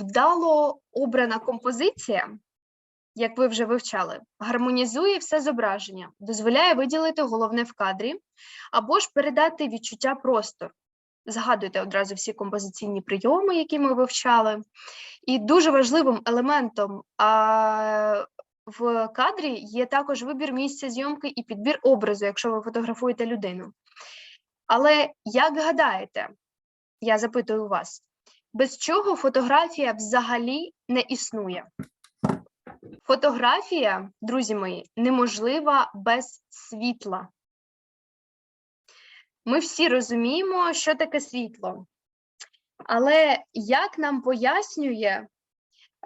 Вдало обрана композиція, як ви вже вивчали, гармонізує все зображення, дозволяє виділити головне в кадрі або ж передати відчуття простору. Згадуйте одразу всі композиційні прийоми, які ми вивчали. І дуже важливим елементом а, в кадрі є також вибір місця зйомки і підбір образу, якщо ви фотографуєте людину. Але як гадаєте, я запитую вас, без чого фотографія взагалі не існує? Фотографія, друзі мої, неможлива без світла. Ми всі розуміємо, що таке світло. Але як нам пояснює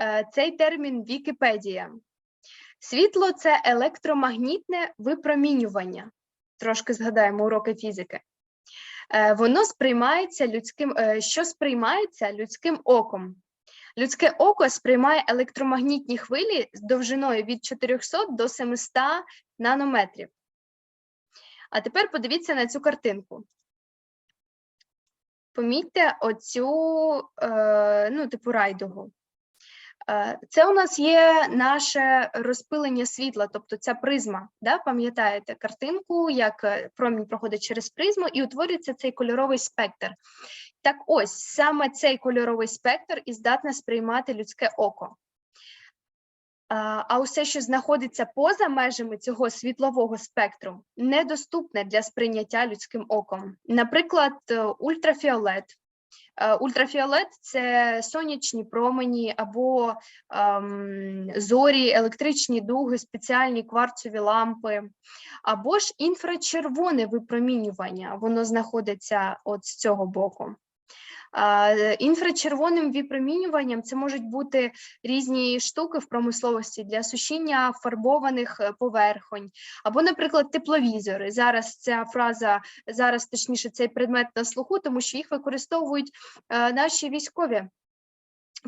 е, цей термін Вікіпедія? Світло це електромагнітне випромінювання. Трошки згадаємо уроки фізики. Е, Воно сприймається людським, е, що сприймається людським оком. Людське око сприймає електромагнітні хвилі з довжиною від 400 до 700 нанометрів. А тепер подивіться на цю картинку. Помітьте оцю, е, ну, типу райдугу. Е, Це у нас є наше розпилення світла, тобто ця призма. Да? Пам'ятаєте картинку, як е, промінь проходить через призму і утворюється цей кольоровий спектр. Так ось саме цей кольоровий спектр і здатне сприймати людське око. А а усе, що знаходиться поза межами цього світлового спектру, недоступне для сприйняття людським оком. Наприклад, е, ультрафіолет. Е, Ультрафіолет це сонячні промені або ем, зорі, електричні дуги, спеціальні кварцові лампи, або ж інфрачервоне випромінювання. Воно знаходиться от з цього боку. Інфрачервоним випромінюванням це можуть бути різні штуки в промисловості для сушіння фарбованих е, поверхонь, або, наприклад, тепловізори. Зараз ця фраза, зараз точніше цей предмет на слуху, тому що їх використовують е, наші військові.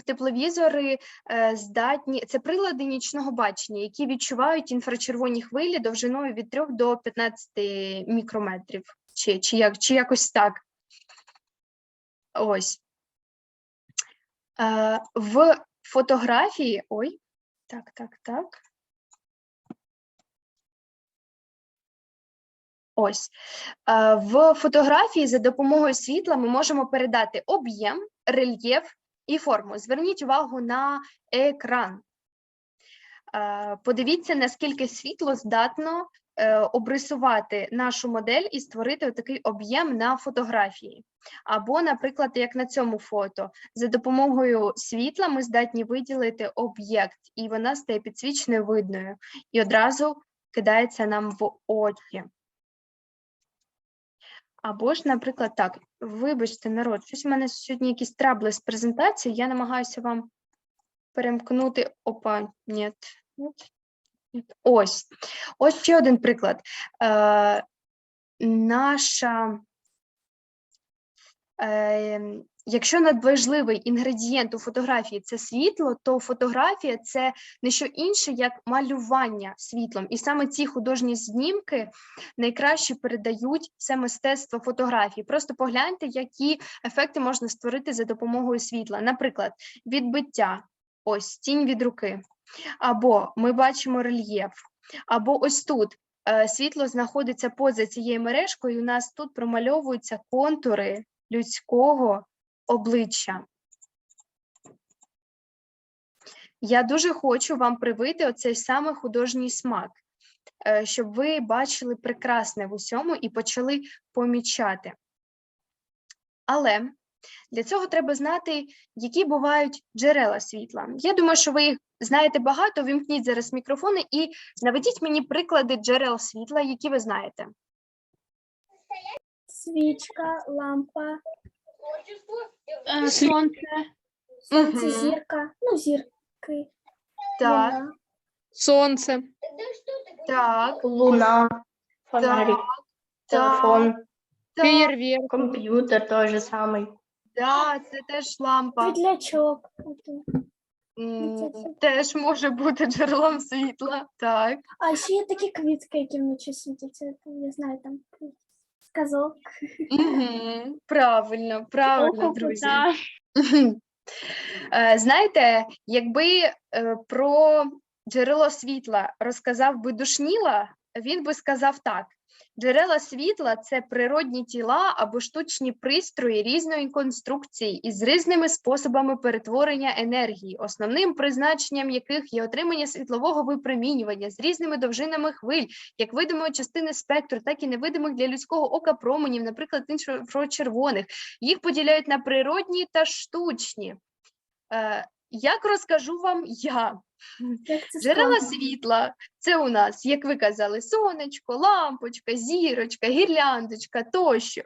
Тепловізори е, здатні, це прилади нічного бачення, які відчувають інфрачервоні хвилі довжиною від 3 до 15 мікрометрів, чи, чи, як, чи якось так. Ось. Е, в фотографії. Ой, так, так, так. Ось. Е, в фотографії за допомогою світла ми можемо передати об'єм, рельєф і форму. Зверніть увагу на екран. Е, Подивіться, наскільки світло здатно обрисувати нашу модель і створити такий об'єм на фотографії. Або, наприклад, як на цьому фото, за допомогою світла ми здатні виділити об'єкт, і вона стає підсвічною видною, і одразу кидається нам в очі. Або ж, наприклад, так, вибачте, народ, щось у мене сьогодні якісь трабли з презентацією, я намагаюся вам перемкнути. Опа, ні. Ось. Ось ще один приклад. Е, наша, е, якщо надважливий інгредієнт у фотографії це світло, то фотографія це не що інше, як малювання світлом. І саме ці художні знімки найкраще передають це мистецтво фотографії. Просто погляньте, які ефекти можна створити за допомогою світла. Наприклад, відбиття, ось тінь від руки. Або ми бачимо рельєф, або ось тут е, світло знаходиться поза цією мережкою, і у нас тут промальовуються контури людського обличчя. Я дуже хочу вам привити оцей саме художній смак, е, щоб ви бачили прекрасне в усьому і почали помічати. Але для цього треба знати, які бувають джерела світла. Я думаю, що ви їх знаєте багато. Вімкніть зараз мікрофони і наведіть мені приклади джерел світла, які ви знаєте. Свічка, лампа, Е, Сонце, сонце, Мгм. зірка, ну, зірки. Так, луна. сонце, так, Луна, фонарик, так, телефон, так, феєрверк, комп'ютер той же так, це теж лампа. Світлячок. М, це. Теж може бути джерелом світла. Так. А ще є такі квітки, які вночі світяться. там, Я знаю, там сказок. Правильно, правильно, друзі. Е, Знаєте, якби е, про джерело світла розказав би душніла, він би сказав так: джерела світла це природні тіла або штучні пристрої різної конструкції із різними способами перетворення енергії, основним призначенням яких є отримання світлового випромінювання з різними довжинами хвиль, як видимої частини спектру, так і невидимих для людського ока променів, наприклад, інфрачервоних. Їх поділяють на природні та штучні. Як розкажу вам я? Як це Джерела складно? світла це у нас, як ви казали, сонечко, лампочка, зірочка, гірляндочка тощо.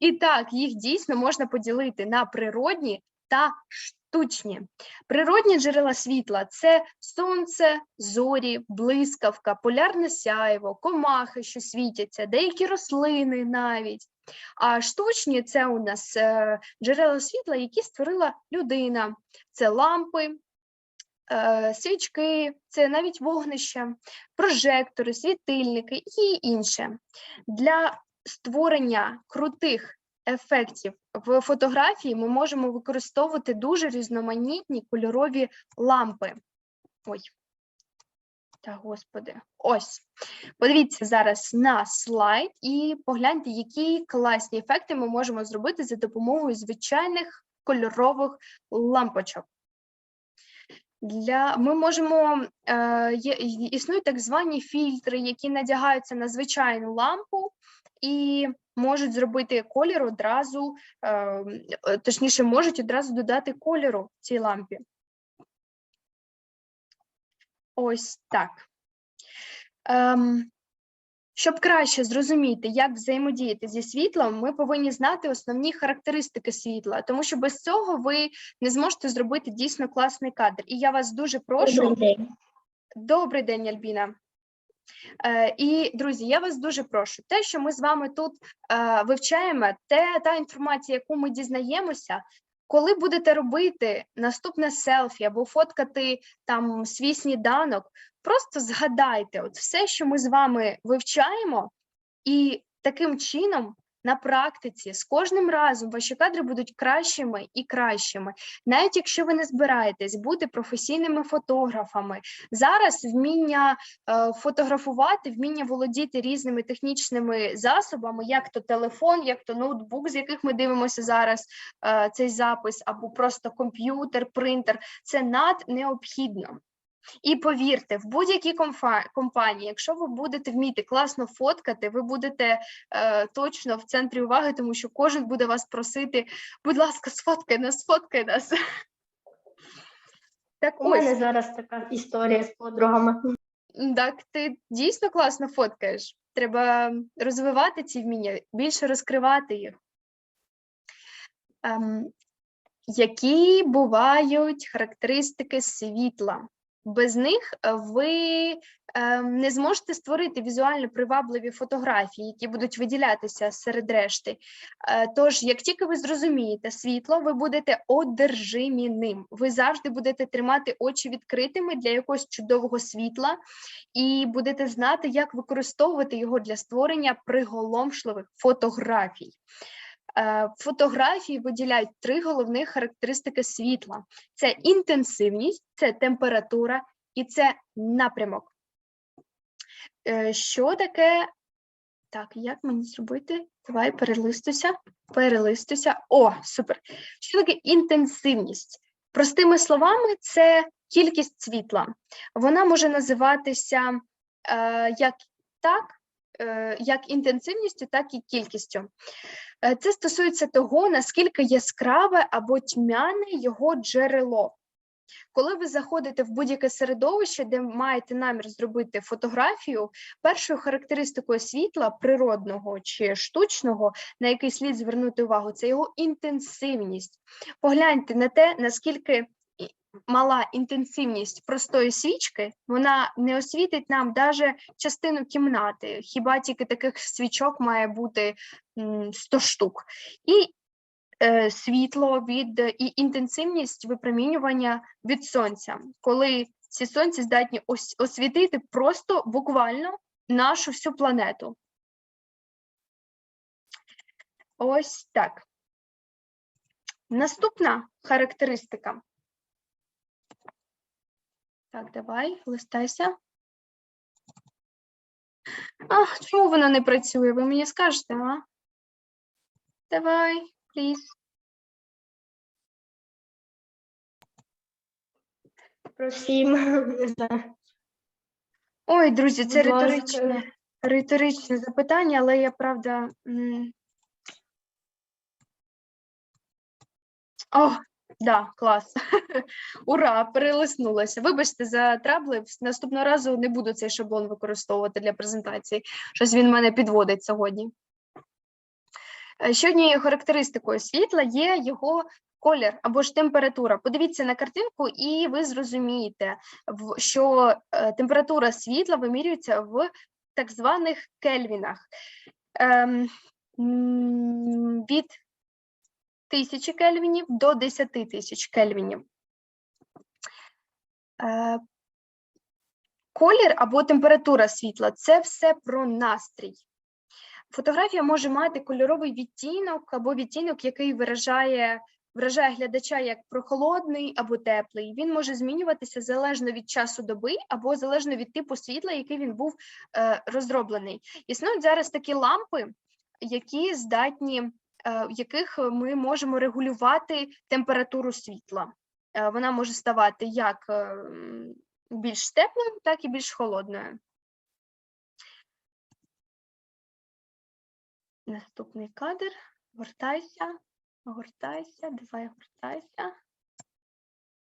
І так, їх дійсно можна поділити на природні та штучні. Природні джерела світла це сонце, зорі, блискавка, полярне сяйво, комахи, що світяться, деякі рослини навіть. А штучні це у нас е, джерела світла, які створила людина. Це лампи, е, свічки, це навіть вогнища, прожектори, світильники і інше. Для створення крутих ефектів в фотографії ми можемо використовувати дуже різноманітні кольорові лампи. Ой. Та господи, ось. Подивіться зараз на слайд і погляньте, які класні ефекти ми можемо зробити за допомогою звичайних кольорових лампочок. Для ми можемо е, існують так звані фільтри, які надягаються на звичайну лампу і можуть зробити колір одразу, е, точніше, можуть одразу додати кольору цій лампі. Ось так. Ем, щоб краще зрозуміти, як взаємодіяти зі світлом, ми повинні знати основні характеристики світла, тому що без цього ви не зможете зробити дійсно класний кадр. І я вас дуже прошу. Добрий день. Добрий день, Альбіна. Е, і, друзі, я вас дуже прошу. Те, що ми з вами тут е, вивчаємо, те, та інформація, яку ми дізнаємося, коли будете робити наступне селфі або фоткати там свій сніданок, просто згадайте от все, що ми з вами вивчаємо, і таким чином на практиці з кожним разом ваші кадри будуть кращими і кращими. Навіть якщо ви не збираєтесь бути професійними фотографами, зараз вміння е, фотографувати, вміння володіти різними технічними засобами, як то телефон, як то ноутбук, з яких ми дивимося зараз е, цей запис, або просто комп'ютер, принтер, це над необхідно. І повірте, в будь-якій компанії, якщо ви будете вміти класно фоткати, ви будете е, точно в центрі уваги, тому що кожен буде вас просити, будь ласка, сфоткай нас, сфоткай нас. Так У мене зараз така історія з подругами. так ти дійсно класно фоткаєш. Треба розвивати ці вміння, більше розкривати їх. Ем, які бувають характеристики світла? Без них е, ви ем, не зможете створити візуально привабливі фотографії, які будуть виділятися серед решти. Е, Тож, як тільки ви зрозумієте світло, ви будете одержимі ним. Ви завжди будете тримати очі відкритими для якогось чудового світла і будете знати, як використовувати його для створення приголомшливих фотографій. Е, Фотографії виділяють три головних характеристики світла: це інтенсивність, це температура і це напрямок. Е, Що таке? Так, як мені зробити? Давай перелистуся, перелистуся. О, супер. Що таке інтенсивність? Простими словами, це кількість світла. Вона може називатися е, як так, як інтенсивністю, так і кількістю. Е, Це стосується того, наскільки яскраве або тьмяне його джерело. Коли ви заходите в будь-яке середовище, де маєте намір зробити фотографію, першою характеристикою світла, природного чи штучного, на який слід звернути увагу, це його інтенсивність. Погляньте на те, наскільки мала інтенсивність простої свічки, вона не освітить нам навіть частину кімнати. Хіба тільки таких свічок має бути 100 штук. І е, світло від і інтенсивність випромінювання від сонця, коли ці сонці здатні ос- освітити просто буквально нашу всю планету. Ось так. Наступна характеристика. Так, давай, листайся. А, чому вона не працює? Ви мені скажете, а? Давай, пліз. Про сім. Не знаю. Ой, друзі, це Будь ласка. риторичне, риторичне запитання, але я правда. м, О, да, клас. Ура, перелиснулася. Вибачте за трабли. Наступного разу не буду цей шаблон використовувати для презентації. Щось він мене підводить сьогодні. Ще однією характеристикою світла є його колір або ж температура. Подивіться на картинку, і ви зрозумієте, що е, температура світла вимірюється в так званих кельвінах. Ем, від 1000 кельвінів до 10 тисяч кельвінів. Е, Колір або температура світла це все про настрій. Фотографія може мати кольоровий відтінок або відтінок, який виражає, виражає глядача як прохолодний або теплий. Він може змінюватися залежно від часу доби або залежно від типу світла, який він був е, розроблений. Існують зараз такі лампи, які здатні, в яких ми можемо регулювати температуру світла. Е, Вона може ставати як е, більш теплою, так і більш холодною. Наступний кадр. Гортайся, гортайся, давай гортайся.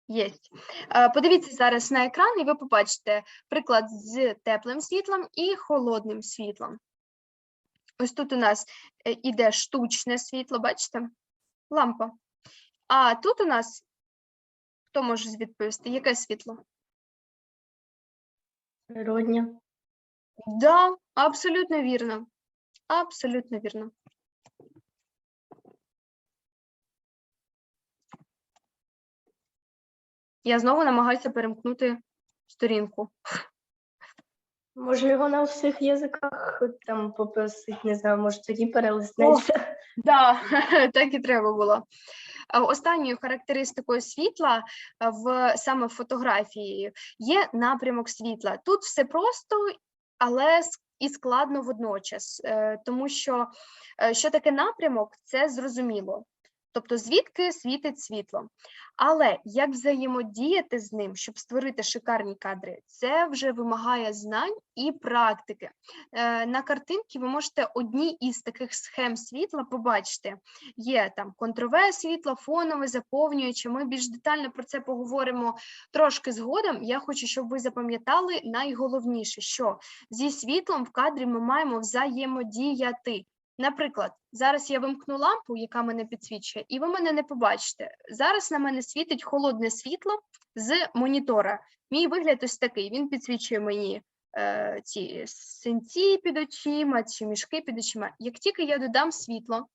Єсть. Е, Подивіться зараз на екран, і ви побачите приклад з теплим світлом і холодним світлом. Ось тут у нас е, іде штучне світло, бачите? Лампа. А тут у нас, хто може відповісти, яке світло? Природня. Да, абсолютно вірно. Абсолютно вірно. Я знову намагаюся перемкнути сторінку. Може його на всіх язиках там попросить, не знаю, може тоді перелиснеться. Да, так і треба було. Останньою характеристикою світла в саме фотографії є напрямок світла. Тут все просто, але і складно водночас, е, тому що е, що таке напрямок, це зрозуміло. Тобто звідки світить світло. Але як взаємодіяти з ним, щоб створити шикарні кадри, це вже вимагає знань і практики. Е, На картинці ви можете одні із таких схем світла побачити. Є там контрове світло, фонове, заповнююче. Ми більш детально про це поговоримо трошки згодом. Я хочу, щоб ви запам'ятали найголовніше, що зі світлом в кадрі ми маємо взаємодіяти. Наприклад, зараз я вимкну лампу, яка мене підсвічує, і ви мене не побачите. Зараз на мене світить холодне світло з монітора. Мій вигляд ось такий. Він підсвічує мені е, ці синці під очима, чи мішки під очима. Як тільки я додам світло,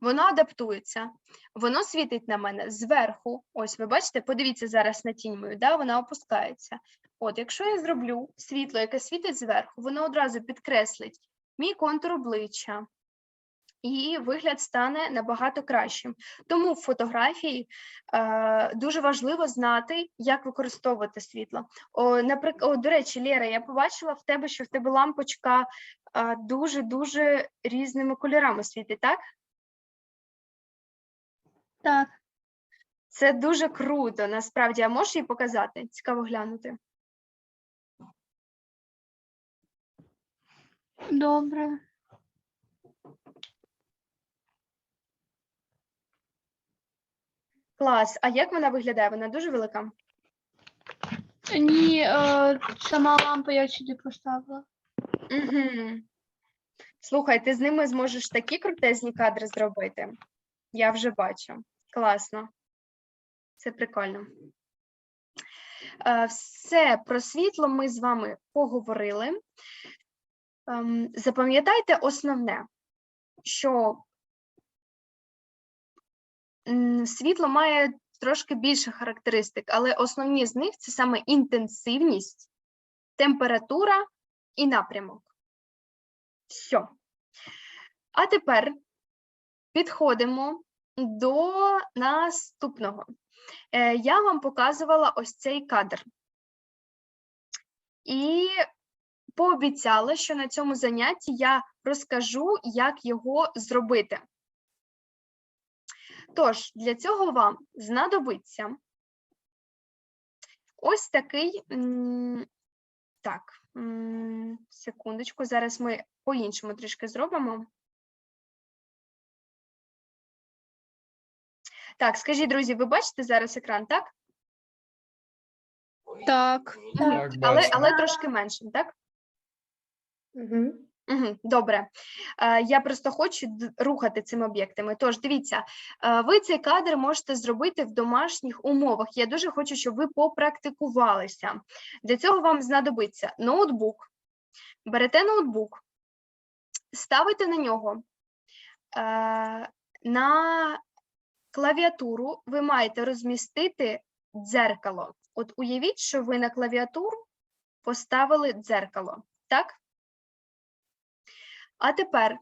воно адаптується, воно світить на мене зверху. Ось ви бачите, подивіться зараз на тінь мою, да, вона опускається. От, якщо я зроблю світло, яке світить зверху, воно одразу підкреслить мій контур обличчя, і вигляд стане набагато кращим. Тому в фотографії е, дуже важливо знати, як використовувати світло. Наприклад, о, до речі, Лєра, я побачила в тебе, що в тебе лампочка е, дуже-дуже різними кольорами світить, так? Так, Це дуже круто, насправді. А можеш її показати? Цікаво глянути. Добре. Клас. А як вона виглядає? Вона дуже велика? Ні, е, сама лампа я сюди поставила. Угу. Слухай, ти з ними зможеш такі крутезні кадри зробити. Я вже бачу. Класно. Це прикольно. Е, Все про світло ми з вами поговорили. Ем, Запам'ятайте основне, що світло має трошки більше характеристик, але основні з них це саме інтенсивність, температура і напрямок. Все. А тепер підходимо до наступного. Е, Я вам показувала ось цей кадр. І пообіцяла, що на цьому занятті я розкажу, як його зробити. Тож, для цього вам знадобиться ось такий. Так, секундочку, зараз ми по-іншому трішки зробимо. Так, скажіть, друзі, ви бачите зараз екран, так? Так. Так. Але, але трошки меншим, так? Добре. Е, я просто хочу рухати цими об'єктами. Тож, дивіться, е, ви цей кадр можете зробити в домашніх умовах. Я дуже хочу, щоб ви попрактикувалися. Для цього вам знадобиться ноутбук. Берете ноутбук, ставите на нього. Е, на клавіатуру ви маєте розмістити дзеркало. От уявіть, що ви на клавіатуру поставили дзеркало, так? А тепер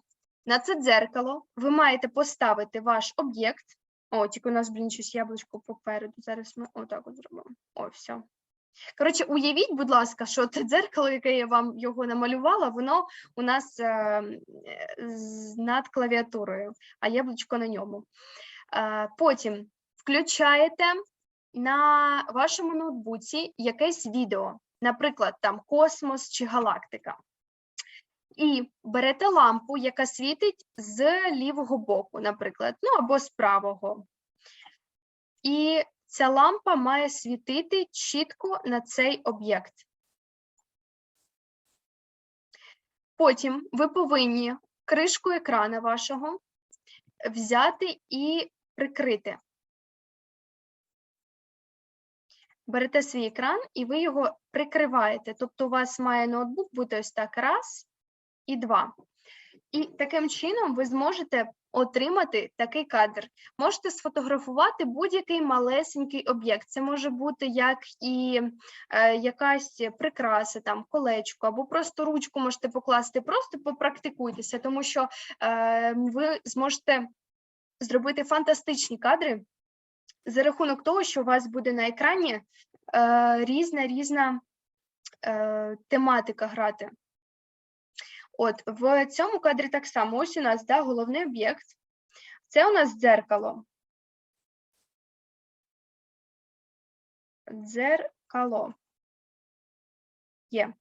на це дзеркало ви маєте поставити ваш об'єкт. О, тільки у нас, блін, щось яблучко попереду. Зараз ми отак от зробимо. О, все. Коротше, уявіть, будь ласка, що те дзеркало, яке я вам його намалювала, воно у нас е, над клавіатурою, а яблучко на ньому. Е, потім включаєте на вашому ноутбуці якесь відео, наприклад, там космос чи галактика. І берете лампу, яка світить з лівого боку, наприклад, ну або з правого. І ця лампа має світити чітко на цей об'єкт. Потім ви повинні кришку екрана вашого взяти і прикрити. Берете свій екран і ви його прикриваєте. Тобто у вас має ноутбук бути ось так раз і два. І таким чином ви зможете отримати такий кадр. Можете сфотографувати будь-який малесенький об'єкт. Це може бути як і е, якась прикраса, там колечко, або просто ручку можете покласти, просто попрактикуйтеся, тому що е, ви зможете зробити фантастичні кадри за рахунок того, що у вас буде на екрані е, різна різна е, тематика грати. От в цьому кадрі так само. Ось у нас да, головний об'єкт. Це у нас дзеркало. Дзеркало. Є.